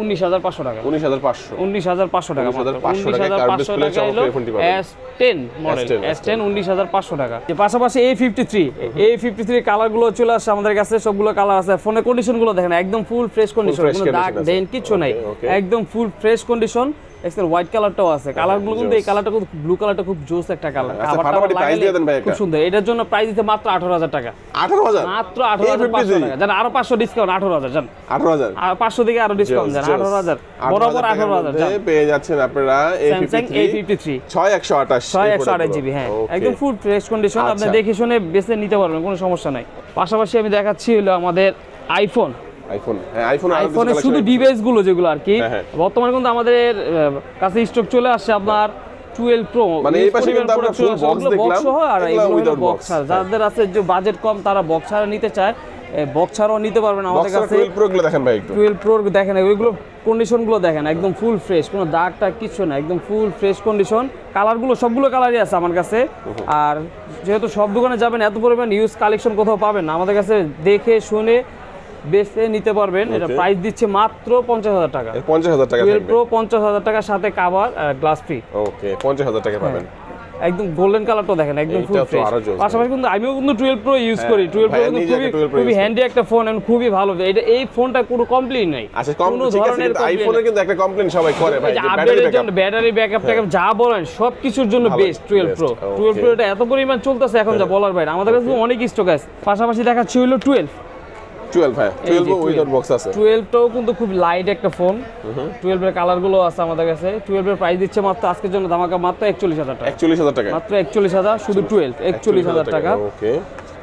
উনিশ হাজার পাঁচশো টাকা। উনিশ হাজার পাঁচশো। উনিশ হাজার পাঁচশো টাকা 19,500 টাকায় curved display সহ এই ফোনটি পাবেন। S ten model S ten উনিশ হাজার পাঁচশো টাকা। পাশাপাশি A fifty three A fifty three কালারগুলো চলে আসছে আমাদের কাছে সবগুলো কালার আছে। ফোনের কন্ডিশনগুলো দেখেন একদম ফুল ফ্রেশ কন্ডিশন কোনো দাগ। দেন কিছু নাই. একদম ফুল ফ্রেশ কন্ডিশন হোয়াইট কালারটাও আছে। কালারগুলো কিন্তু এই কালারটা খুব ব্লু কালারটা খুব জোস একটা কালার আচ্ছা, ফাটাফাটি price দিয়ে দেন ভাই খুব সুন্দর। এটার জন্য প্রাইস দিতে মাত্র আঠারো হাজার টাকা। আঠারো হাজার? মাত্র আঠারো হাজার পাঁচশো টাকা। জান আরও পাঁচশো ডিসকাউন্ট আঠারো হাজার জান। আঠারো হাজার? আর পাঁচশো থেকে আরও ডিসকাউন্ট দেন আঠারো হাজার। বরাবর আঠারো হাজার জান। পেয়ে যাচ্ছেন আপনারা স্যামসাং এ ফিফটি থ্রি ছয় একশো আঠাশ ছয় একশো আড়াই জিবি হ্যাঁ। একদম ফুল ফ্রেশ কন্ডিশন আপনি আচ্ছা। দেখে শুনে বেছে নিতে পারবেন কোনো সমস্যা নাই। পাশাপাশি আমি দেখাচ্ছি হলো আমাদের আইফোন আইফোন হ্যাঁ আইফোন আইফোনের শুধু গুলো যেগুলো আর কি হ্যাঁ, হ্যাঁ। বর্তমানে কিন্তু আমাদের কাছে স্টক চলে আসছে আপনার টুয়েলভ প্রো মানে এই পাশে কিন্তু আমরা full box দেখলাম, আর এগুলো বক্স যাদের আছে যে বাজেট কম তারা বক্স ছাড়া নিতে চায়। বক্স ছাড়াও নিতে পারবেন আমাদের কাছে। টুয়েলভ প্রো গুলো দেখেন ভাই একটু। টুয়েলভ প্রোর দেখেন ওইগুলো কন্ডিশনগুলো দেখেন একদম ফুল ফ্রেশ কোনো দাগ টাগ কিচ্ছু না একদম ফুল ফ্রেশ কন্ডিশন কালারগুলো সবগুলো কালারই আছে আমার কাছে। আর যেহেতু সব দোকানে যাবেন এত পরিমাণ ইউজ কালেকশন কোথাও পাবেন না। আমাদের কাছে দেখে শুনে বেছে নিতে পারবেন। এটা. প্রাইস দিচ্ছে মাত্র পঞ্চাশ হাজার টাকা। পঞ্চাশ হাজার টাকা টুয়েলভ প্রো পঞ্চাশ হাজার টাকার সাথে কাভার গ্লাস ফ্রি ওকে পঞ্চাশ হাজার টাকা পাবেন। একদম গোল্ডেন কালারটা দেখেন একদম ফুল ফ্রেশ পাশাপাশি কিন্তু আমিও কিন্তু টুয়েলভ প্রো ইউজ হ্যাঁ, করি। টুয়েলভ প্রো ভাইয়া কিন্তু খুবই 12 খুবই হ্যান্ডি একটা ফোন এবং খুবই ভালো। এটা এই ফোনটা কোনো কমপ্লেন নাই। আচ্ছা কোনো ধরনের আইফোনের কিন্তু একটা কমপ্লেন সবাই করে ভাই ব্যাটারি ব্যাকআপ ব্যাটারি ব্যাকআপ ট্যাকআপ যা বলেন সব কিছুর জন্য best twelve best, pro okay. Twelve pro এটা এত পরিমাণ চলতেছে এখন যা বলার বাইরে। আমাদের কাছে অনেক স্টক আছে। পাশাপাশি দেখাচ্ছি হলো টুয়েলভ হ্যাঁ। যে টুয়েলভ উইদাউট বক্স আছে। টুয়েলভটাও কিন্তু খুব লাইট একটা ফোন টুয়েলভের কালারগুলো আছে আমাদের কাছে। টুয়েলভের প্রাইস দিচ্ছে মাত্র আজকের জন্য ধামাকা মাত্র একচল্লিশ হাজার টাকা। একচল্লিশ হাজার টাকা মাত্র একচল্লিশ হাজার শুধু টুয়েলভ একচল্লিশ হাজার টাকা ওকে।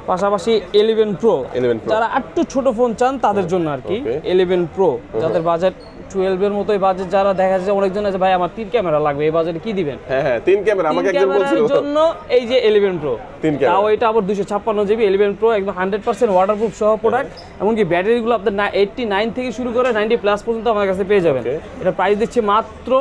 পাশাপাশি ইলেভেন প্রো 11 Pro। যারা একটু ছোট ফোন চান তাদের জন্য আর কি. ইলেভেন প্রো যাদের বাজেট টুয়েলভের মতোই বাজেট যারা দেখা যায় অনেকজন আছে ভাই আমার তিন ক্যামেরা লাগবে এই বাজেটে কি দিবেন? হ্যাঁ হ্যাঁ তিন ক্যামেরা আমাকে একজন বলছিল। জন্য এই যে ইলেভেন প্রো তিন camera। তাও এটা আবার দুশো ছাপ্পান্ন জিবি ইলেভেন প্রো একদম হান্ড্রেড পার্সেন্ট ওয়াটারপ্রুফ সহ প্রোডাক্ট এমনকি ব্যাটারিগুলো আপনার এইটটি নাইন থেকে শুরু করে নাইনটি প্লাস পর্যন্ত আমার কাছে পেয়ে যাবেন। এটা প্রাইস দিচ্ছে মাত্র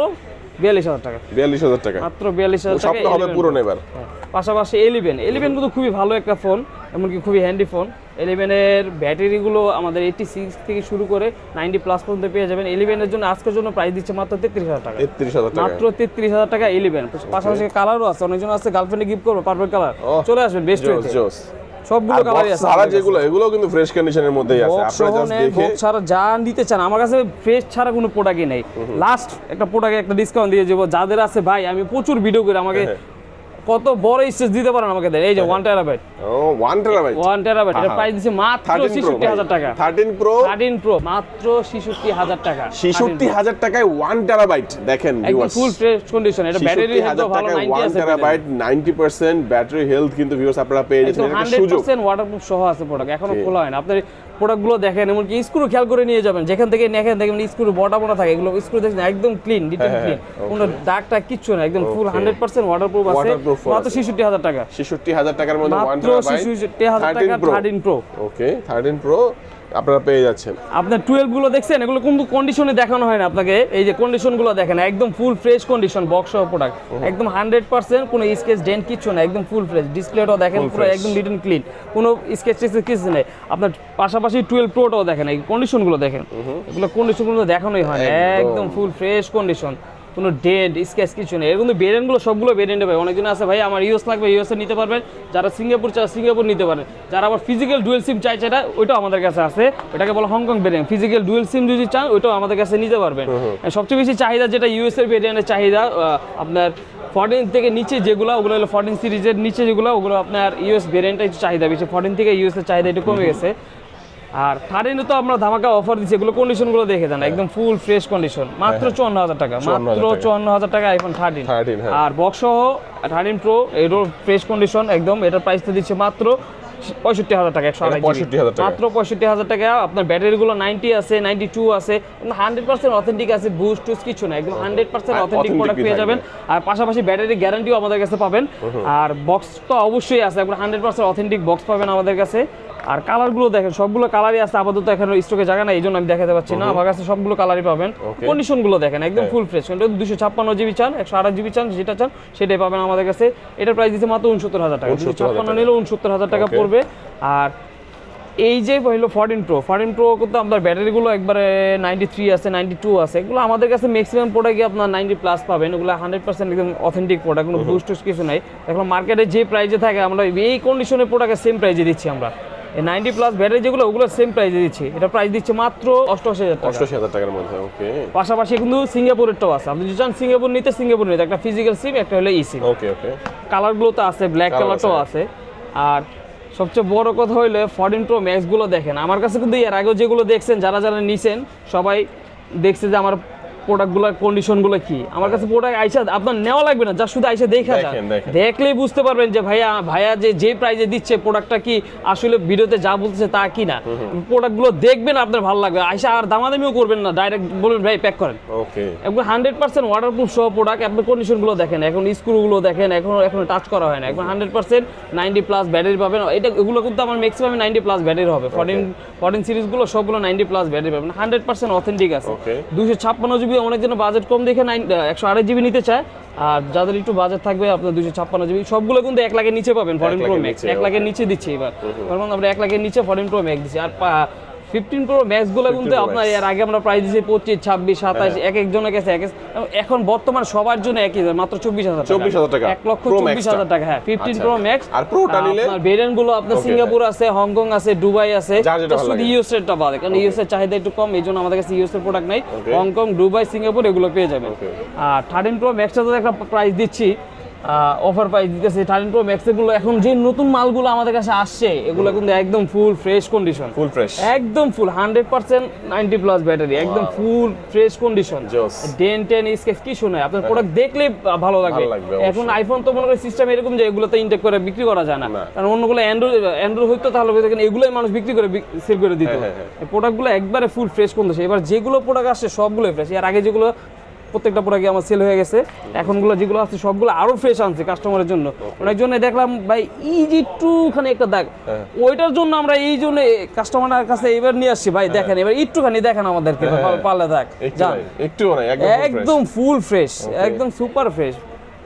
বিয়াল্লিশ হাজার টাকা। বিয়াল্লিশ হাজার টাকা। মাত্র বিয়াল্লিশ হাজার টাকা স্বপ্ন হবে 11 পূরণ এবার। হ্যাঁ। পাশাপাশি এলিভেন এলিভেন কিন্তু খুবই ভালো একটা ফোন এমনকি খুবই হ্যান্ডি ফোন এলিভেনের ব্যাটারিগুলো আমাদের এইটি সিক্স থেকে শুরু করে নাইনটি প্লাস পর্যন্ত পেয়ে যাবেন। এলিভেনের জন্য আজকের জন্য প্রাইস দিচ্ছে মাত্র তেত্রিশ হাজার টাকা। তেত্রিশ হাজার মাত্র তেত্রিশ হাজার টাকা এলিভেন পাশাপাশি কালারও আছে অনেকজন আছে গার্লফ্রেন্ডে গিফট করব পারপেল কালার চলে আসবেন বেস্ট সবগুলো কালারই আছে যেগুলো এগুলো কিন্তু ফ্রেশ কন্ডিশনের মধ্যেই আছে। বক্স আপনারা জাস্ট দেখে ছাড়া যা নিতে চান আমার কাছে ফ্রেশ ছাড়া কোনো প্রোডাক্টই নেই। লাস্ট একটা প্রোডাক্টে একটা ডিসকাউন্ট দিয়ে যাদের আছে ভাই আমি প্রচুর ভিডিও করে আমাকে হ্যাঁ। কত বড় স্টেজ দিতে পারেন আমাকে দেন? এই যে ওয়ান টেরাবাইট ও ওয়ান টেরাবাইট ওয়ান টেরাবাইট এটা প্রাইস দিচ্ছে মাত্র থার্টিন প্রো ছেষট্টি হাজার টাকা। থার্টিন প্রো থার্টিন প্রো মাত্র ছেষট্টি হাজার টাকা। ছেষট্টি হাজার টাকায় ওয়ান টেরাবাইট দেখেন একদম ফুল ফ্রেশ কন্ডিশন এটা ব্যাটারি 66,000 হেলথ ভালো টাকায় 90 1 টেরাবাইট 90% ব্যাটারি হেলথ কিন্তু ভিউয়ার্স আপনারা পেয়ে যাচ্ছেন। এটা সুযোগ। পার্সেন্ট ওয়াটারপ্রুফ সহ আছে প্রোডাক্ট এখনও খোলা হয় না। আপনার প্রোডাক্টগুলো দেখেন এমনকি স্ক্রু খেয়াল করে নিয়ে যাবেন। যেখান থেকে দেখেন দেখবেন স্ক্রু বটা বটা থাকে এগুলো স্ক্রু দেখছেন একদম ক্লিন ডিটেল ক্লিন কোনো দাগ টাগ কিচ্ছু না একদম ফুল. হান্ড্রেড পার্সেন্ট ওয়াটারপ্রুফ আছে মাত্র। ছেষট্টি হাজার টাকা। ছেষট্টি হাজার টাকার মধ্যে মাত্র ছেষট্টি হাজার টাকা thirteen pro okay thirteen pro আপনারা পেয়ে যাচ্ছেন। আপনার টুয়েলভগুলো দেখছেন এগুলো কিন্তু কন্ডিশনে দেখানো হয় না আপনাকে। এই যে কন্ডিশনগুলো দেখেন একদম full fresh condition box product একদম হান্ড্রেড পার্সেন্ট কোনো স্কেচ ডেন্ট কিচ্ছু না একদম ফুল ফ্রেশ ডিসপ্লেটাও দেখেন পুরো। একদম লিটন ক্লিন কোনো স্কেচ টেস্ট কিছু নেই। আপনার পাশাপাশি টুয়েলভ প্রোটাও দেখেন এই কন্ডিশনগুলো দেখেন। এগুলো কন্ডিশনগুলো দেখানোই হয় না। একদম। ফুল ফ্রেশ কন্ডিশন কোনো ডেড স্কেচ কিছু নেই। এর কিন্তু বেরেনগুলো সবগুলো বেরেন্টে ভাই। অনেকজন আছে ভাই আমার ইউএস লাগবে ইউএসএ নিতে পারবেন। যারা সিঙ্গাপুর চায় সিঙ্গাপুর নিতে পারেন। যারা আবার ফিজিক্যাল ডুয়েল সিম চাইছে এটা ওইটাও আমাদের কাছে আছে। ওটাকে বলে হংকং বেরিয়ান ফিজিক্যাল ডুয়েল সিম যদি চান ওইটাও আমাদের কাছে নিতে পারবেন। সবচেয়ে বেশি চাহিদা যেটা ইউএস এর ভেরিয়েন্টের চাহিদা আপনার ফর্টিন থেকে নিচে যেগুলো ওগুলো হলো ফর্টিন সিরিজের নিচে যেগুলো ওগুলো আপনার ইউএস ভেরিয়েন্টটা একটু চাহিদা বেশি। ফর্টিন থেকে ইউএস এর চাহিদা একটু কমে গেছে। আর থার্টিনে তো আমরা ধামাকা অফার দিচ্ছি এগুলো কন্ডিশনগুলো দেখে দেন একদম ফুল ফ্রেশ কন্ডিশন মাত্র চুয়ান্ন হাজার টাকা মাত্র। চুয়ান্ন হাজার টাকা আইফোন থার্টিন 13 হ্যাঁ। আর বক্স সহ থার্টিন প্রো এরও ফ্রেশ কন্ডিশন একদম এটার প্রাইসটা দিচ্ছে মাত্র পঁয়ষট্টি হাজার টাকা একশো এটা আড়াই 65,000 টাকা। মাত্র পঁয়ষট্টি হাজার টাকা আপনার ব্যাটারিগুলো নাইনটি আছে নাইনটি টু আছে হান্ড্রেড পার্সেন্ট অথেন্টিক আছে বুস্ট টুস কিছু না একদম হান্ড্রেড পার্সেন্ট অথেন্টিক প্রোডাক্ট পেয়ে যাবেন। আর পাশাপাশি ব্যাটারি গ্যারান্টিও আমাদের কাছে পাবেন। আর বক্স তো অবশ্যই আছে একবার হান্ড্রেড পার্সেন্ট অথেন্টিক বক্স পাবেন আমাদের কাছে। আর কালারগুলো দেখেন সবগুলো কালারই আছে আপাতত এখানে স্টকে জায়গা না এই জন্য আমি দেখাতে পাচ্ছি না। আমার কাছে সবগুলো কালারই পাবেন. কন্ডিশনগুলো দেখেন একদম। ফুল ফ্রেশ কিন্তু দুশো ছাপ্পান্ন জিবি চান একশো আঠাশ জিবি চান যেটা চান সেটাই পাবেন আমাদের কাছে। এটার প্রাইস দিচ্ছে মাত্র উনসত্তর হাজার টাকা। দুশো ছাপ্পান্ন নিলে উনসত্তর হাজার টাকা পড়বে। আর এই যে হলো ফরটিন প্রো ফরটিন প্রো কিন্তু আপনার ব্যাটারিগুলো একবারে নাইনটি থ্রি আছে নাইনটি টু আছে। এগুলো আমাদের কাছে ম্যাক্সিমাম প্রোডাক্টই আপনার নাইনটি প্লাস পাবেন। ওগুলো হান্ড্রেড পার্সেন্ট একদম অথেন্টিক প্রোডাক্ট কোনো বুস্ট কিছু নাই। এখন মার্কেটে যে প্রাইসে থাকে আমরা এই কন্ডিশনের প্রোডাক্টের সেম প্রাইসে দিচ্ছি আমরা। নাইনটি প্লাস ব্যাটারি যেগুলো ওগুলো সেম প্রাইসে দিচ্ছি। এটা প্রাইস দিচ্ছে মাত্র অষ্টআশি হাজার টাকা। অষ্টআশি হাজার টাকার মধ্যে ওকে। পাশাপাশি কিন্তু সিঙ্গাপুরেরটাও আছে। আপনি যদি চান সিঙ্গাপুর নিতে সিঙ্গাপুর নিতে। একটা ফিজিক্যাল সিম একটা হলো ই সিম ওকে। ওকে কালারগুলো তো আছে ব্ল্যাক কালারটাও আছে। আর সবচেয়ে বড় কথা হইলে ফরটিন প্রো ম্যাক্সগুলো দেখেন। আমার কাছে কিন্তু এর আগেও যেগুলো দেখছেন যারা যারা নিছেন সবাই দেখছে যে আমার প্রোডাক্টগুলোর কন্ডিশনগুলো কি? আমার কাছে প্রোডাক্ট আইসা আপনার নেওয়া লাগবে না যা শুধু আইসা দেখা যান। দেখলেই বুঝতে পারবেন যে ভাইয়া ভাইয়া যে যে প্রাইজে দিচ্ছে প্রোডাক্টটা কি আসলে ভিডিওতে যা বলতেছে তা কি না। প্রোডাক্টগুলো দেখবেন আপনার ভালো লাগবে। আইসা আর দামাদামিও করবেন না ডাইরেক্ট বলবেন ভাই প্যাক করেন। ওকে একবার হান্ড্রেড পার্সেন্ট ওয়াটারপ্রুফ সহ প্রোডাক্ট আপনি কন্ডিশনগুলো দেখেন এখন স্ক্রুগুলো দেখেন এখন এখন টাচ করা হয় না। এখন hundred percent ninety plus battery পাবেন। এটা এগুলো কিন্তু আমার ম্যাক্সিমাম নাইনটি প্লাস ব্যাটারি হবে। ফরেন ফরেন সিরিজগুলো সবগুলো নাইনটি প্লাস ব্যাটারি পাবেন। হান্ড্রেড পার্সেন্ট অথেন্টিক আছে. দুশো ছাপ্পান্ন জিবি অনেক জন্য বাজেট কম দেখে নাইন একশো আড়াই জিবি নিতে চায়। আর যাদের একটু বাজেট থাকবে আপনার দুশো ছাপ্পান্ন জিবি সবগুলো কিন্তু এক লাখের নিচে পাবেন ফরেন প্রো ম্যাক্স এক লাখের নিচে দিচ্ছি এবার। আমরা এক লাখের নিচে ফরেন প্রো ম্যাক্স দিচ্ছি। আর ফিফটিন প্রো ম্যাক্সগুলো কিন্তু আপনার এর আগে আমরা প্রাইস দিয়েছি পঁচিশ ছাব্বিশ সাতাশ এক একজনের কাছে এক এখন বর্তমান সবার জন্য একই মাত্র চব্বিশ হাজার 24,000 টাকা। এক লক্ষ চব্বিশ হাজার টাকা হ্যাঁ ফিফটিন। প্রো ম্যাক্স আর নিলে? আপনার ভেরিয়েন্টগুলো আপনার সিঙ্গাপুর আছে হংকং আছে দুবাই আছে শুধু। ইউএস এরটা বাদে কারণ ইউএস এর চাহিদা একটু কম এই জন্য আমাদের কাছে ইউএস এর প্রোডাক্ট নাই হংকং দুবাই সিঙ্গাপুর এগুলো পেয়ে যাবেন Okay. আর থার্টিন প্রো ম্যাক্সটা তো একটা প্রাইস দিচ্ছি অফার প্রাইস দিতেছি থার্টিন প্রো ম্যাক্সগুলো এখন যে নতুন মালগুলো আমাদের কাছে আসছে এগুলো কিন্তু একদম full fresh condition full fresh একদম full hundred percent ninety plus battery একদম ফুল ফ্রেশ কন্ডিশন. ডেন টেন স্কেচ কিছু নয় আপনার প্রোডাক্ট দেখলে ভালো লাগবে। এখন আইফোন তো মনে করি সিস্টেম এরকম যে এগুলোতে ইনটেক করে বিক্রি করা যায় না। কারণ অন্যগুলো অ্যান্ড্রয়েড অ্যান্ড্রয়েড হইতো তাহলে হয়তো কিন্তু এগুলোই মানুষ বিক্রি করে সেল করে দিত। হ্যাঁ, হ্যাঁ, প্রোডাক্টগুলো একবারে ফুল ফ্রেশ কন্ডিশন এবার যেগুলো প্রোডাক্ট আসছে সবগুলোই ফ্রেশ এর আগে যেগুলো প্রত্যেকটা প্রোডাক্ট আমার সেল হয়ে গেছে। এখনগুলো যেগুলো আছে সবগুলো আরও ফ্রেশ আনছে কাস্টমারের জন্য। অনেকজনে দেখলাম ভাই এই যে একটুখানি একটা দাগ হ্যাঁ। ওইটার জন্য আমরা এই জন্য কাস্টমারের কাছে এবার নিয়ে আসছি ভাই দেখেন এবার একটুখানি দেখেন আমাদেরকে হ্যাঁ। পারলে থাক একটু একদম ফুল ফ্রেশ একদম সুপার ফ্রেশ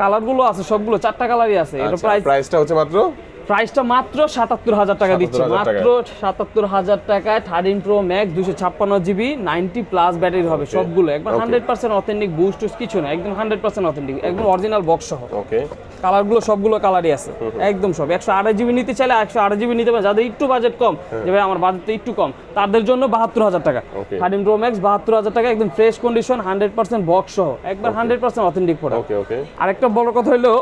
কালারগুলো আছে সবগুলো চারটা কালারই আছে। এটা আচ্ছা, প্রাইস প্রাইসটা হচ্ছে মাত্র প্রাইসটা মাত্র সাতাত্তর হাজার টাকা দিচ্ছে। মাত্র সাতাত্তর হাজার টাকায় থার্টিন প্রো ম্যাক্স দুশো ছাপ্পান্ন জিবি নাইনটি প্লাস ব্যাটারি হবে সবগুলো। একবার হান্ড্রেড পার্সেন্ট অথেন্টিক বুস্ট কিছু না একদম হান্ড্রেড পার্সেন্ট অথেন্টিক একদম অরিজিনাল বক্স সহ। কালারগুলো সবগুলো কালারই আছে। একদম সব। একশো আড়াই জিবি নিতে চাইলে একশো আড়াই জিবি নিতে পারে যাদের একটু বাজেট কম যে ভাই আমার বাজেট একটু কম তাদের জন্য বাহাত্তর হাজার টাকা. থার্টিন প্রো ম্যাক্স বাহাত্তর হাজার টাকা একদম fresh condition hundred percent box সহ। একবার হান্ড্রেড পার্সেন্ট অথেন্টিক প্রোডাক্ট আরেকটা বড় কথা হলো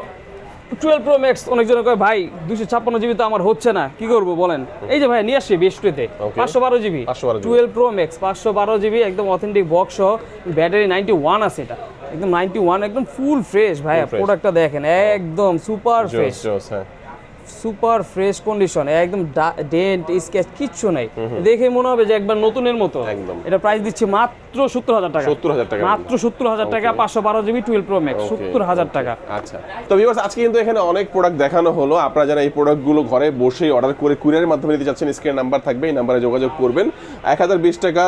টুয়েলভ প্রো ম্যাক্স অনেকজন কয় ভাই দুশো ছাপ্পান্ন জিবি তো আমার হচ্ছে না কি করব বলেন? এই যে ভাই নিয়ে আসছি বেশ টুতে পাঁচশো বারো জিবি। টুয়েলভ প্রো ম্যাক্স পাঁচশো বারো জিবি একদম অথেন্টিক বক্স সহ ব্যাটারি নাইনটি ওয়ান আছে এটা। একদম নাইনটি ওয়ান একদম ফুল ফ্রেশ ভাই প্রোডাক্টটা দেখেন একদম সুপার ফ্রেশ হ্যাঁ। সুপার ফ্রেশ কন্ডিশন একদম ডেন্ট স্কেচ কিচ্ছু নাই। দেখে মনে হবে যে একবার নতুনের মতো। একদম। এটা প্রাইস দিচ্ছে মাত্র সত্তর হাজার টাকা। 70,000 টাকা। মাত্র সত্তর হাজার টাকা পাঁচশো বারো জিবি টুয়েলভ প্রো ম্যাক্স সত্তর হাজার টাকা। আচ্ছা। তো ভিউয়ার্স আজকে কিন্তু এখানে অনেক প্রোডাক্ট দেখানো হলো। আপনারা যারা এই প্রোডাক্টগুলো ঘরে বসেই অর্ডার করে কুরিয়ারের মাধ্যমে নিতে চাচ্ছেন স্ক্রিন নাম্বার থাকবে এই নাম্বারে যোগাযোগ করবেন। এক হাজার বিশ টাকা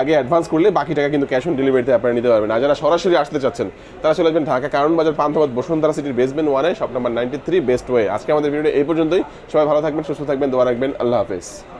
আগে অ্যাডভান্স করলে বাকি টাকা কিন্তু ক্যাশ অন ডেলিভারিতে আপনারা নিতে পারবেন। আর যারা সরাসরি আসতে চাচ্ছেন তারা চলে আসবেন ঢাকা কারণ বাজার পান্থবাদ বসুন্ধরা সিটির বেসমেন্ট ওয়ানে shop number ninety three best way আজকে আমাদের এই পর্যন্তই। সবাই ভালো থাকবেন সুস্থ থাকবেন দোয়া রাখবেন। আল্লাহ হাফেজ।